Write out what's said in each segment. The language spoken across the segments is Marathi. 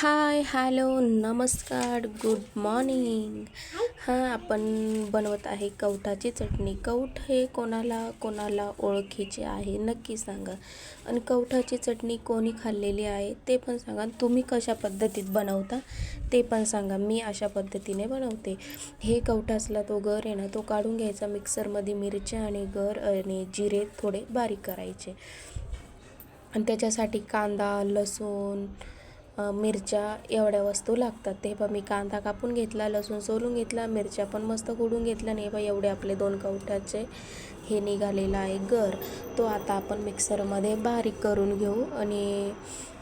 हाय हॅलो नमस्कार गुड मॉर्निंग. हां आपण बनवत आहे कवठाची चटणी. कवठ हे कोणाला कोणाला ओळखीचे आहे नक्की सांगा. आणि कवठाची चटणी कोणी खाल्लेली आहे ते पण सांगा. तुम्ही कशा पद्धतीत बनवता ते पण सांगा. मी अशा पद्धतीने बनवते. हे कवठासला तो गर आहे ना तो काढून घ्यायचा मिक्सरमध्ये मिरच्या आणि गर आणि जिरे थोडे बारीक करायचे. आणि त्याच्यासाठी कांदा लसूण मिरच्या एवढ्या वस्तू लागतात. ते पण मी कांदा कापून घेतला लसूण सोलून घेतला मिरच्या पण मस्त कुडून घेतल्या नाही बा एवढे आपले दोन कवठाचे हे निघालेला आहे गर. तो आता आपण मिक्सरमध्ये बारीक करून घेऊ आणि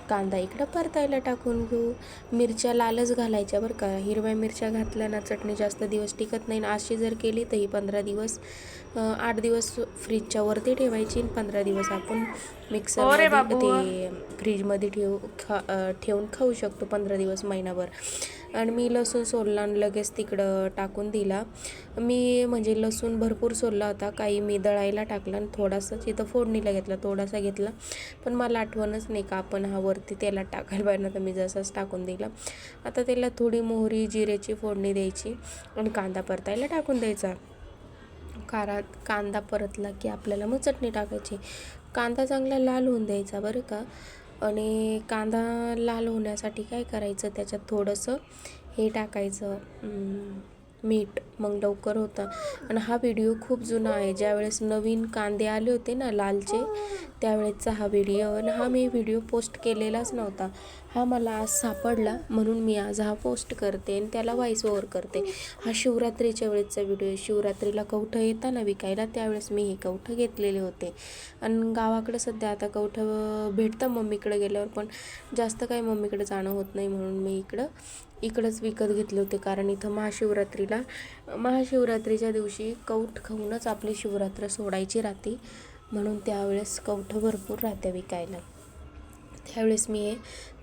कांदा इकडं परतायला टाकून घेऊ. मिरच्या लालच घालायच्या बरं का. हिरव्या मिरच्या घातल्या ना चटणी जास्त दिवस टिकत नाही. ना अशी जर केली तर ही पंधरा दिवस आठ दिवस फ्रीजच्या वरती ठेवायची पंधरा दिवस आपण मिक्सर ते फ्रीजमध्ये ठेवू खा ठेवून खाऊ शकतो पंधरा दिवस महिनाभर. आणि मी लसूण सोलला आणि लगेच तिकडं टाकून दिला. मी म्हणजे लसूण भरपूर सोलला होता काही मी दळायला टाकला आणि थोडासा तिथं फोडणीला घेतला थोडासा घेतला. पण मला आठवणच नाही का आपण हा वरती तेलात टाकायला पाहिजे ना तर मी जसाच टाकून दिला. आता त्याला थोडी मोहरी जिरेची फोडणी द्यायची आणि कांदा परतायला टाकून द्यायचा. कारा कांदा परतला की आपल्याला मग चटणी टाकायची. कांदा चांगला लाल होऊन द्यायचा बरं का. आणि कांदा लाल होण्यासाठी काय करायचं? त्याच्यात थोडंसं हे टाकायचं. मीठ मग लवकर होता. आणि हा व्हिडिओ खूप जुना आहे. ज्यावेळेस नवीन कांदे आले होते ना लालचे त्यावेळेसचा हा व्हिडिओ. आणि हा मी व्हिडिओ पोस्ट केलेलाच नव्हता. हा मला आज सापडला म्हणून मी आज हा पोस्ट करते आणि त्याला व्हॉइस ओव्हर करते. हा शिवरात्रीच्या वेळेसचा व्हिडिओ आहे. शिवरात्रीला कवठं येताना विकायला त्यावेळेस मी हे कवठं घेतलेले होते. आणि गावाकडं सध्या आता कवठं भेटतं मम्मीकडे गेल्यावर पण जास्त काही मम्मीकडे जाणं होत नाही म्हणून मी इकडं इकडंच विकत घेतले होते. कारण इथं महाशिवरात्रीला महाशिवरात्रीच्या दिवशी कौठ खाऊनच आपली शिवरात्र सोडायची राहते. म्हणून त्यावेळेस कवठं भरपूर राहते विकायला. त्यावेळेस मी हे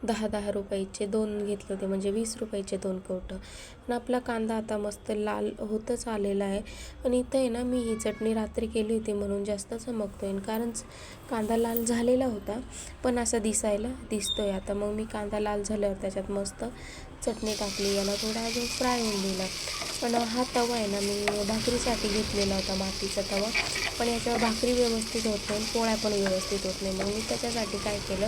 दहा दहा रुपयाचे दोन घेतले होते म्हणजे वीस रुपयाचे दोन कवटं आणि आपला कांदा आता मस्त लाल होतच आलेला आहे. आणि इथं आहे ना मी ही चटणी रात्री केली होती म्हणून जास्त चमकतो आणि कारण कांदा लाल झालेला होता पण असा दिसायला दिसतो आहे आता. मग मी कांदा लाल झाल्यावर त्याच्यात मस्त चटणी टाकली. याला थोडा अजून फ्राय होऊन दिला. पण हा तवा आहे ना मी भाकरीसाठी घेतलेला होता मातीचा तवा. पण याच्यावर भाकरी व्यवस्थित होत नाही पोळ्या पण व्यवस्थित होत नाही. मग मी त्याच्यासाठी काय केलं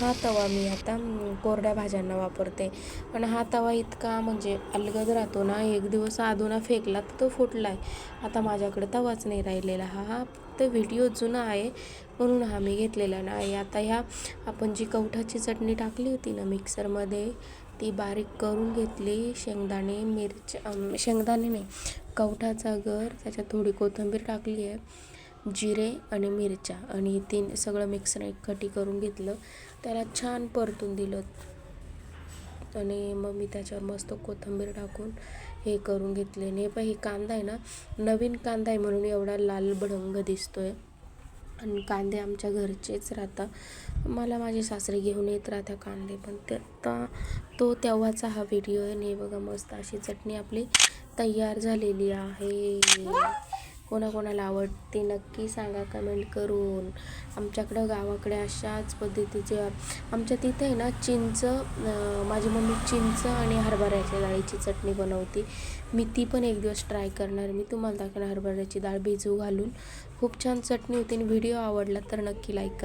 हा तवा मी आता कोरड्या भाज्यांना वापरते. पण हा तवा इतका म्हणजे अलगद राहतो ना एक दिवस आधुना फेकला तर तो फुटला आहे आता माझ्याकडे तवाच नाही राहिलेला. हा हा फक्त व्हिडिओ जुना आहे म्हणून हा मी घेतलेला नाही. आता ह्या आपण जी कवठाची चटणी टाकली होती ना मिक्सरमध्ये ती बारीक करून घेतली. शेंगदाणे मिरच्या शेंगदाणे नाही कवठाचा गर त्याच्यात थोडी कोथिंबीर टाकली आहे. जिरे आणि मिरच्या आणि तीन सगळं मिक्सर एकखटी करून घेतलं. त्याला छान परतून दिलं. आणि मग मी त्याच्यावर मस्त कोथिंबीर टाकून हे करून घेतले. आणि हे पण हे कांदा आहे ना नवीन कांदा आहे म्हणून एवढा लाल भडंग आहे आणि कांदे आमच्या घरचेच राहतात. मला माझे सासरे घेऊन येत राहता कांदे पण ते आता तो तेव्हाचा हा व्हिडिओ आहे. आणि बघा मस्त अशी चटणी आपली तयार झालेली आहे. कोणाकोणाला आवडते नक्की सांगा कमेंट करून. आमच्याकडं गावाकडे अशाच पद्धतीचे आमच्या तिथे आहे ना चिंच माझी मम्मी चिंच आणि हरभऱ्याच्या डाळीची चटणी बनवते. मी ती पण एक दिवस ट्राय करणार मी तुम्हाला दाखवणार हरभऱ्याची डाळ भिजू घालून. खूप छान चटणी होती आणि व्हिडिओ आवडला तर नक्की लाईक करा.